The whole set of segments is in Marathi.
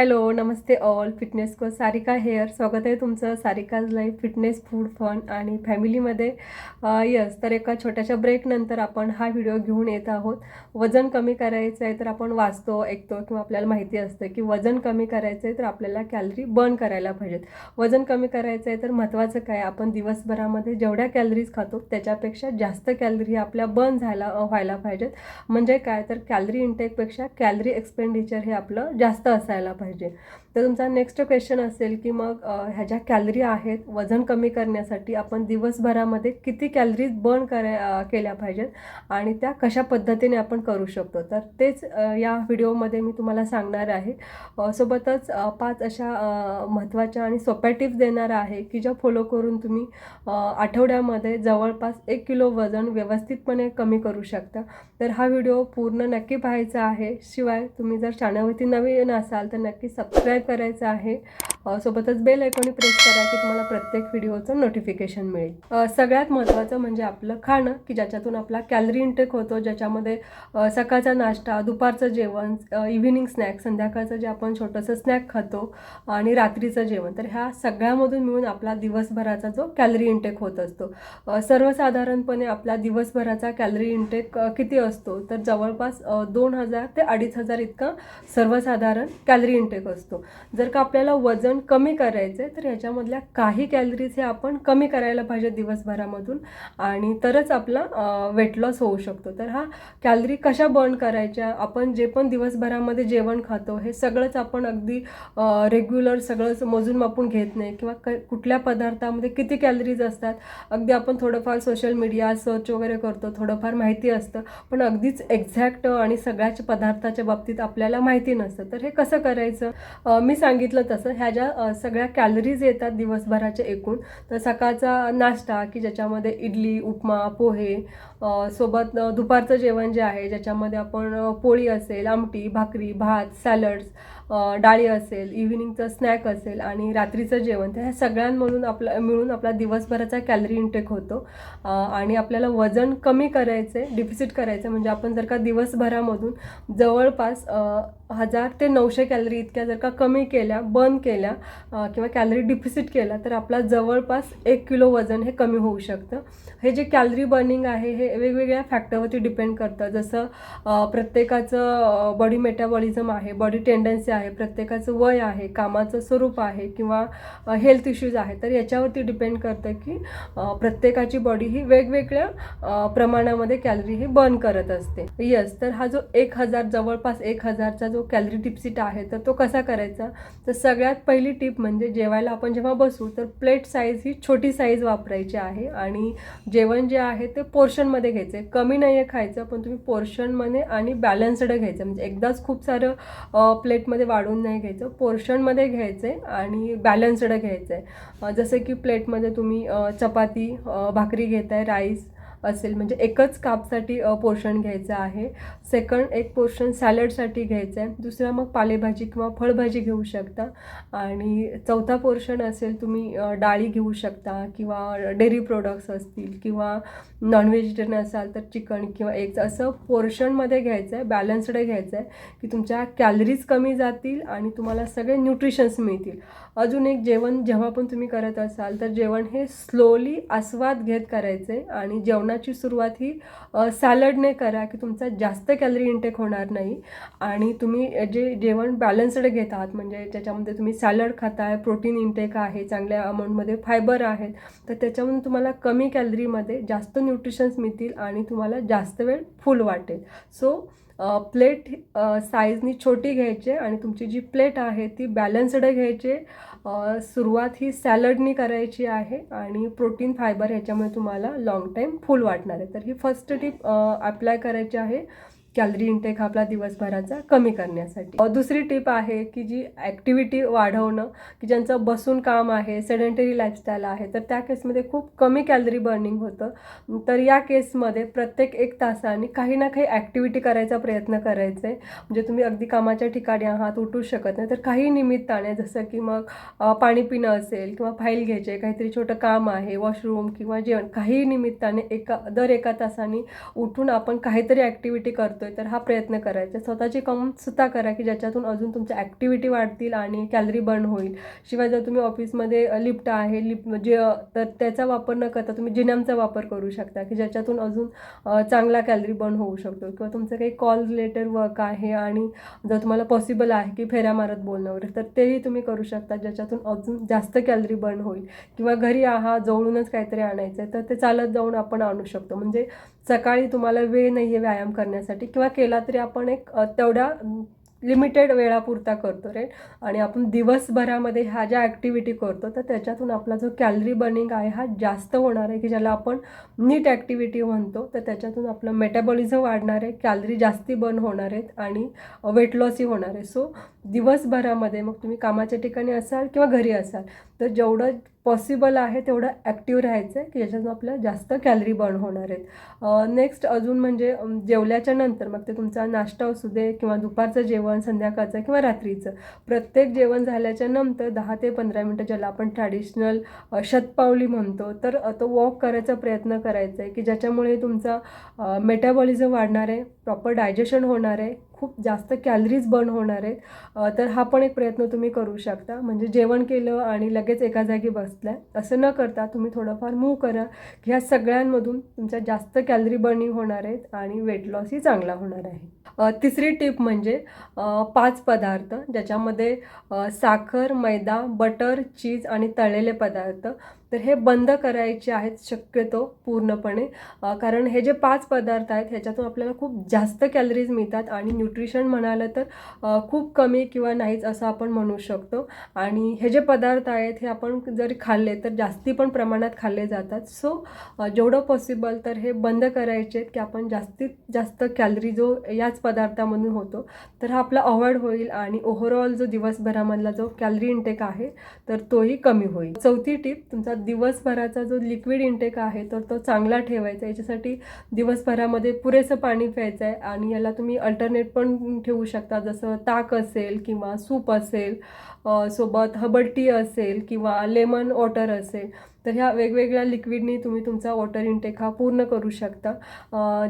हॅलो नमस्ते ऑल. फिटनेस को सारिका हेअर. स्वागत आहे तुमचं Sarika's life fitness food fun आणि फॅमिलीमध्ये. यस तर एका छोट्याशा ब्रेकनंतर आपण हा व्हिडिओ घेऊन येत आहोत. वजन कमी करायचं आहे तर आपण वाचतो ऐकतो किंवा आपल्याला माहिती असतं की वजन कमी करायचं आहे तर आपल्याला कॅलरी बर्न करायला पाहिजेत. वजन कमी करायचं आहे तर महत्त्वाचं काय? आपण दिवसभरामध्ये जेवढ्या कॅलरीज खातो त्याच्यापेक्षा जास्त कॅलरी आपल्या बर्न झायला व्हायला पाहिजेत. म्हणजे काय? तर कॅलरी इंटेकपेक्षा कॅलरी एक्सपेंडिचर हे आपलं जास्त असायला पाहिजे. पाहिजे. तर तुमचा नेक्स्ट क्वेश्चन असेल की मग ह्या ज्या कॅलरी आहेत वजन कमी करण्यासाठी आपण दिवसभरामध्ये किती कॅलरीज बर्न कराय केल्या पाहिजेत आणि त्या कशा पद्धतीने आपण करू शकतो? तर तेच या व्हिडिओमध्ये मी तुम्हाला सांगणार आहे. सोबतच पाच अशा महत्त्वाच्या आणि सोप्या टिप्स देणार आहे की ज्या फॉलो करून तुम्ही आठवड्यामध्ये जवळपास एक किलो वजन व्यवस्थितपणे कमी करू शकता. तर हा व्हिडिओ पूर्ण नक्की पाहायचा आहे. शिवाय तुम्ही जर चॅनलवरती नवीन असाल तर नक्की सबस्क्राईब करायचं आहे. सोबतच बेल आयकॉनी प्रेस करा की तुम्हाला प्रत्येक व्हिडिओचं नोटिफिकेशन मिळेल. सगळ्यात महत्त्वाचं म्हणजे आपलं खाणं की ज्याच्यातून आपला कॅलरी इंटेक होतो ज्याच्यामध्ये सकाळचा नाश्ता दुपारचं जेवण इव्हिनिंग स्नॅक संध्याकाळचं जे आपण छोटंसं स्नॅक खातो आणि रात्रीचं जेवण. तर ह्या सगळ्यामधून मिळून आपला दिवसभराचा जो कॅलरी इंटेक होत असतो. सर्वसाधारणपणे आपला दिवसभराचा कॅलरी इंटेक किती असतो? तर जवळपास दोन हजार ते अडीच हजार इतका सर्वसाधारण कॅलरी इंटेक असतो. जर का आपल्याला वजन कमी करायचं आहे तर ह्याच्यामधल्या काही कॅलरीज हे आपण कमी करायला पाहिजे दिवसभरामधून. आणि तरच आपला वेट लॉस होऊ शकतो. तर हा कॅलरी कशा बर्न करायच्या आपण जे पण दिवसभरामध्ये जेवण खातो हे सगळंच आपण अगदी रेग्युलर सगळंच मोजून मापून घेत नाही. किंवा क कुठल्या पदार्थामध्ये किती कॅलरीज असतात अगदी आपण थोडंफार सोशल मीडिया सर्च वगैरे करतो थोडंफार माहिती असतं पण अगदीच एक्झॅक्ट आणि सगळ्याच पदार्थाच्या बाबतीत आपल्याला माहिती नसतं. तर हे कसं करायचं? मी सांगितलं तसं ह्या म्हणजे, ज्या सगळ्या कॅलरीज येतात दिवसभराच्या एकूण. तर सकाळचा नाश्ता की ज्याच्यामध्ये इडली उपमा पोहे सोबत दुपारचं जेवण जे आहे ज्याच्यामध्ये आपण पोळी असेल आमटी भाकरी भात सॅलड्स डाळी असेल इव्हिनिंगचं स्नॅक असेल आणि रात्रीचं जेवण तर ह्या सगळ्यांमधून आपला मिळून आपला दिवसभराचा कॅलरी इंटेक होतो. आणि आपल्याला वजन कमी करायचं आहे डिफिसिट करायचं म्हणजे आपण जर का दिवसभरामधून जवळपास हजार ते नऊशे कॅलरी इतक्या जर का कमी केल्या बर्न केल्या किंवा कॅलरी डिफिसिट केला तर आपला जवळपास एक किलो वजन हे कमी होऊ शकतं. हे जे कॅलरी बर्निंग आहे हे वेगवेगळ्या फॅक्टरवरती डिपेंड करतं. जसं प्रत्येकाचं बॉडी मेटाबॉलिझम आहे बॉडी टेंडन्सी आहे प्रत्येकाचं वय आहे कामाचं स्वरूप आहे किंवा हेल्थ इश्यूज आहे तर याच्यावरती डिपेंड करतं की प्रत्येकाची बॉडी ही वेगवेगळ्या प्रमाणामध्ये कॅलरी ही बर्न करत असते. यस तर हा जो एक हजार जवळपास एक हजारचा जो कॅलरी डिप्सिट आहे तर तो कसा करायचा? तर सगळ्यात पहिली टिप म्हणजे जेवायला आपण जेव्हा बसू तर प्लेट साईज ही छोटी साईज वापरायची आहे आणि जेवण जे आहे ते पोर्शनमध्ये घ्यायचं आहे. कमी नाही आहे खायचं पण तुम्ही पोर्शनमध्ये आणि बॅलन्स्ड घ्यायचं. म्हणजे एकदाच खूप सारं प्लेटमध्ये वाढून नाही घ्यायचं. पोर्शनमध्ये घ्यायचं आहे आणि बॅलन्स्ड घ्यायचं आहे जसं की प्लेटमध्ये तुम्ही चपाती भाकरी घेताय राईस असेल. म्हणजे एकच कापसाठी पोर्शन घ्यायचं आहे. सेकंड एक पोर्शन सॅलडसाठी घ्यायचं आहे दुसरा मग पालेभाजी किंवा फळभाजी घेऊ शकता. आणि चौथा पोर्शन असेल तुम्ही डाळी घेऊ शकता किंवा डेअरी प्रोडक्ट्स असतील किंवा नॉन व्हेजिटेरियन असाल तर चिकन किंवा एग्ज असं पोर्शनमध्ये घ्यायचं आहे बॅलन्स्ड घ्यायचं आहे की तुमच्या कॅलरीज कमी जातील आणि तुम्हाला सगळे न्यूट्रिशन्स मिळतील. अजून एक जेवण जेव्हा पण तुम्ही करत असाल तर जेवण हे स्लोली आस्वाद घेत करायचे आणि जेवण जेवणाची सुरुवात ही सॅलडने करा की तुमचा जास्त कॅलरी इंटेक होणार नाही. आणि तुम्ही जे जेवण बॅलन्स्ड घेत आहात म्हणजे ज्याच्यामध्ये तुम्ही सॅलड खाताय प्रोटीन इंटेक आहे चांगल्या अमाऊंटमध्ये फायबर आहेत तर त्याच्यामधून तुम्हाला कमी कॅलरीमध्ये जास्त न्यूट्रिशन्स मिळतील आणि तुम्हाला जास्त वेळ फुल वाटेल. सो प्लेट साईजनी छोटी घ्यायची आणि तुमची जी प्लेट आहे ती बॅलन्स्ड घ्यायची. सुरुवात ही सॅलडनी करायची आहे आणि प्रोटीन फायबर ह्याच्यामुळे तुम्हाला लाँग टाईम फुल वाटणार आहे. तर ही फर्स्ट टिप अप्लाय करायची आहे. कॅलरी इंटेक हा आपला दिवसभराचा कमी करण्यासाठी. दुसरी टिप आहे की जी ॲक्टिव्हिटी वाढवणं की ज्यांचं बसून काम आहे सेडेंटरी लाईफस्टाईल आहे तर त्या केसमध्ये खूप कमी कॅलरी बर्निंग होतं. तर या केसमध्ये प्रत्येक एक तासाने काही ना काही ॲक्टिव्हिटी करायचा प्रयत्न करायचा. आहे म्हणजे तुम्ही अगदी कामाच्या ठिकाणी आहात उठू शकत नाही तर काही निमित्ताने जसं की मग पाणी पिणं असेल किंवा फाईल घ्यायचे काहीतरी छोटं काम आहे वॉशरूम किंवा जेवण काही निमित्ताने एका दर एका तासाने उठून आपण काहीतरी ॲक्टिव्हिटी करतो. करतोय तर हा प्रयत्न करायचा. स्वतःची कमसुद्धा करा की ज्याच्यातून अजून तुमच्या ॲक्टिव्हिटी वाढतील आणि कॅलरी बर्न होईल. शिवाय जर तुम्ही ऑफिसमध्ये लिफ्ट आहे लिफ्ट म्हणजे तर त्याचा वापर न करता तुम्ही जिनॅमचा वापर करू शकता की ज्याच्यातून अजून चांगला कॅलरी बर्न होऊ शकतो. किंवा तुमचं काही कॉल रिलेटेड वर्क आहे आणि जर तुम्हाला पॉसिबल आहे की फेऱ्या मारत बोलणं वगैरे तर तेही तुम्ही करू शकता ज्याच्यातून अजून जास्त कॅलरी बर्न होईल. किंवा घरी आहा जवळूनच काहीतरी आणायचं आहे तर ते चालत जाऊन आपण आणू शकतो. म्हणजे सकाळी तुम्हाला वेळ नाही आहे व्यायाम करण्यासाठी किंवा केला तरी आपण एक तेवढ्या लिमिटेड वेळापुरता करतो रे आणि आपण दिवसभरामध्ये ह्या ज्या ॲक्टिव्हिटी करतो तर त्याच्यातून आपला जो कॅलरी बर्निंग आहे हा जास्त होणार आहे की ज्याला आपण नीट ॲक्टिव्हिटी म्हणतो तर त्याच्यातून आपलं मेटाबॉलिझम वाढणार आहे कॅलरी जास्ती बर्न होणार आहेत आणि वेट लॉसही होणार आहे. सो दिवसभरामध्ये मग तुम्ही कामाच्या ठिकाणी असाल किंवा घरी असाल तर जेवढं पॉसिबल आहे तेवढं ॲक्टिव्ह राहायचं आहे की ज्याच्यातून आपल्या जास्त कॅलरी बर्न होणार आहेत. नेक्स्ट अजून म्हणजे जेवल्याच्या नंतर मग ते तुमचा नाश्ता असू दे किंवा दुपारचं जेवण संध्याकाळचं किंवा रात्रीचं प्रत्येक जेवण झाल्याच्यानंतर दहा ते पंधरा मिनटं ज्याला आपण ट्रॅडिशनल शतपावली म्हणतो तर तो वॉक करायचा प्रयत्न करायचा आहे की ज्याच्यामुळे तुमचा मेटाबॉलिझम वाढणार आहे प्रॉपर डायजेशन होणार आहे खूप जास्त कॅलरीज बर्न होणार आहेत. तर हा पण एक प्रयत्न तुम्ही करू शकता. म्हणजे जेवण केलं आणि लगेच एका जागी बसलाय असं न करता तुम्ही थोडंफार मूव करा की ह्या सगळ्यांमधून तुमच्या जास्त कॅलरी बर्निंग होणार आहेत आणि वेट लॉसही चांगला होणार आहे. तिसरी टिप म्हणजे पाच पदार्थ ज्याच्यामध्ये साखर मैदा बटर चीज आणि तळलेले पदार्थ. तर हे बंद करायचे आहेत शक्यतो पूर्णपणे कारण हे जे पाच पदार्थ आहेत ह्याच्यातून आपल्याला खूप जास्त कॅलरीज मिळतात आणि न्यूट्रिशन म्हणालं तर खूप कमी किंवा नाहीच असं आपण म्हणू शकतो. आणि हे जे पदार्थ आहेत हे आपण जर खाल्ले तर जास्ती पण प्रमाणात खाल्ले जातात. सो जेवढं पॉसिबल तर हे बंद करायचे आहेत की आपण जास्तीत जास्त कॅलरी जो याच पदार्थामधून होतो. तर हा आपला अवॉइड होईल आणि ओव्हरऑल जो दिवसभरामधला जो कॅलरी इंटेक आहे तर तोही कमी होईल. चौथी टिप तुमचा दिवसभराचा जो लिक्विड इंटेक आहे तर तो चांगला ठेवायचा याच्यासाठी दिवसभरामध्ये पुरेसं पाणी प्यायचं आहे आणि याला तुम्ही अल्टरनेट पण ठेवू शकता. जसं ताक असेल किंवा सूप असेल सोबत हर्बल टी असेल किंवा लेमन वॉटर असेल तर ह्या वेगवेगळ्या लिक्विडनी तुम्ही तुमचा वॉटर इनटेक हा पूर्ण करू शकता.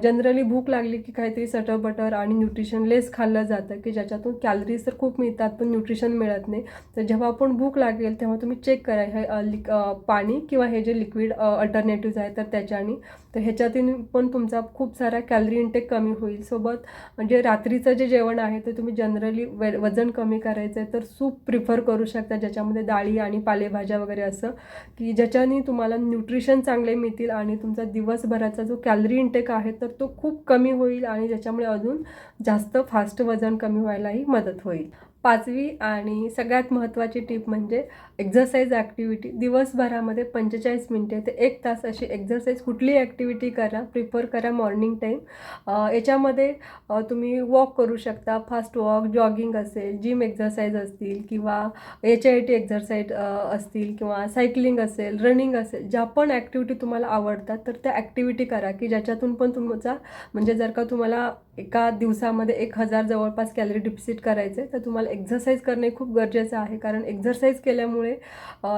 जनरली भूक लागली की काहीतरी सटर बटर आणि न्यूट्रिशन लेस खाल्लं जातं की ज्याच्यातून कॅलरीज तर खूप मिळतात पण न्यूट्रिशन मिळत नाही. तर जेव्हा आपण भूक लागेल तेव्हा तुम्ही चेक करा हे लिक पाणी किंवा हे जे लिक्विड अल्टरनेटिव्ज आहेत तर त्याच्यानी. तर ह्याच्यातून पण तुमचा खूप सारा कॅलरी इंटेक कमी होईल. सोबत म्हणजे रात्रीचं जे जेवण आहे ते तुम्ही जनरली वे वजन कमी करायचं आहे तर सूप प्रिफर करू शकता. ज्याच्यामध्ये डाळी आणि पालेभाज्या वगैरे असं की ज्याच्याने तुम्हाला न्यूट्रिशन चांगले मिळतील आणि तुमचा दिवसभराचा जो कॅलरी इंटेक आहे तर तो खूप कमी होईल आणि ज्याच्यामुळे अजून जास्त फास्ट वजन कमी व्हायलाही मदत होईल. पाचवी आणि सगळ्यात महत्त्वाची टीप म्हणजे एक्झरसाईज ॲक्टिव्हिटी दिवसभरामध्ये पंचेचाळीस मिनटे ते एक तास अशी एक्झरसाईज कुठली ॲक्टिव्हिटी करा प्रिफर करा मॉर्निंग टाईम याच्यामध्ये तुम्ही वॉक करू शकता फास्ट वॉक जॉगिंग असेल जिम एक्झरसाईज असतील किंवा एच आय टी एक्झरसाईज असतील किंवा सायकलिंग असेल रनिंग असेल ज्या पण ॲक्टिव्हिटी तुम्हाला आवडतात तर त्या ॲक्टिव्हिटी करा की ज्याच्यातून पण तुमचा म्हणजे जर का तुम्हाला एका दिवसामध्ये एक हजार जवळपास कॅलरी डिप्सिट करायचे तर तुम्हाला एक्झरसाईज करणे खूप गरजेचं आहे. कारण एक्झरसाईज केल्यामुळे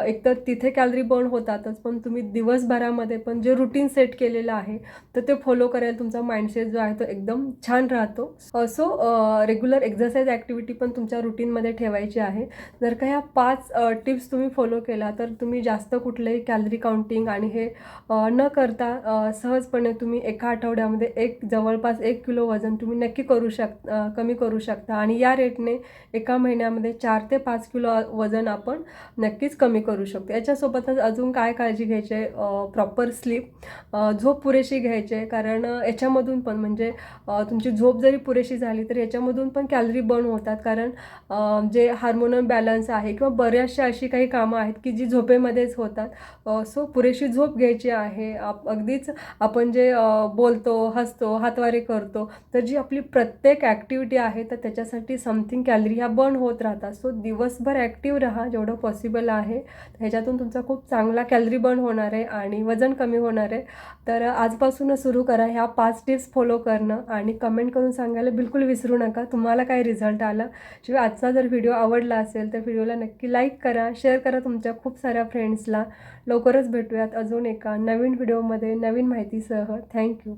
एकतर तिथे कॅलरी बर्न होतातच पण तुम्ही दिवसभरामध्ये पण जे रुटीन सेट केलेलं आहे तर ते फॉलो करायला तुमचा माइंडसेट जो आहे तो एकदम छान राहतो. सो रेग्युलर एक्झरसाईज ॲक्टिव्हिटी पण तुमच्या रुटीनमध्ये ठेवायची आहे. जर का ह्या पाच टिप्स तुम्ही फॉलो केला तर तुम्ही जास्त कुठलेही कॅलरी काउंटिंग आणि हे न करता सहजपणे तुम्ही एका आठवड्यामध्ये एक जवळपास एक किलो वजन तुम्ही नक्की करू शक कमी करू शकता. आणि या रेटने एका महिन्यामध्ये चार ते पाच किलो वजन आपण नक्कीच कमी करू शकतो. याच्यासोबतच अजून काय काळजी घ्यायची आहे? प्रॉपर स्लीप झोप पुरेशी घ्यायची आहे. कारण याच्यामधून पण म्हणजे तुमची झोप जरी पुरेशी झाली तर याच्यामधून पण कॅलरी बर्न होतात. कारण जे हार्मोनल बॅलन्स आहे किंवा बऱ्याचशा अशी काही कामं आहेत की जी झोपेमध्येच होतात. सो पुरेशी झोप घ्यायची आहे. आप अगदीच आपण जे बोलतो हसतो हातवारे करतो तर जी आपली प्रत्येक ॲक्टिव्हिटी आहे तर त्याच्यासाठी समथिंग कॅलरी ह्या बर्न होत राहतात. सो दिवसभर ॲक्टिव्ह राहा जेवढं पॉसिबल आहे. ह्याच्यातून तुमचा खूप चांगला कॅलरी बर्न होणार आहे आणि वजन कमी होणार आहे. तर आजपासूनच सुरू करा ह्या पाच टिप्स फॉलो करणं आणि कमेंट करून सांगायला बिलकुल विसरू नका. तुम्हाला काय रिझल्ट आला? शिवाय आजचा जर व्हिडिओ आवडला असेल तर व्हिडिओला नक्की लाईक करा. शेअर करा तुमच्या खूप साऱ्या फ्रेंड्सला लवकरच भेटूयात अजून एका नवीन व्हिडिओमध्ये नवीन माहितीसह. थँक्यू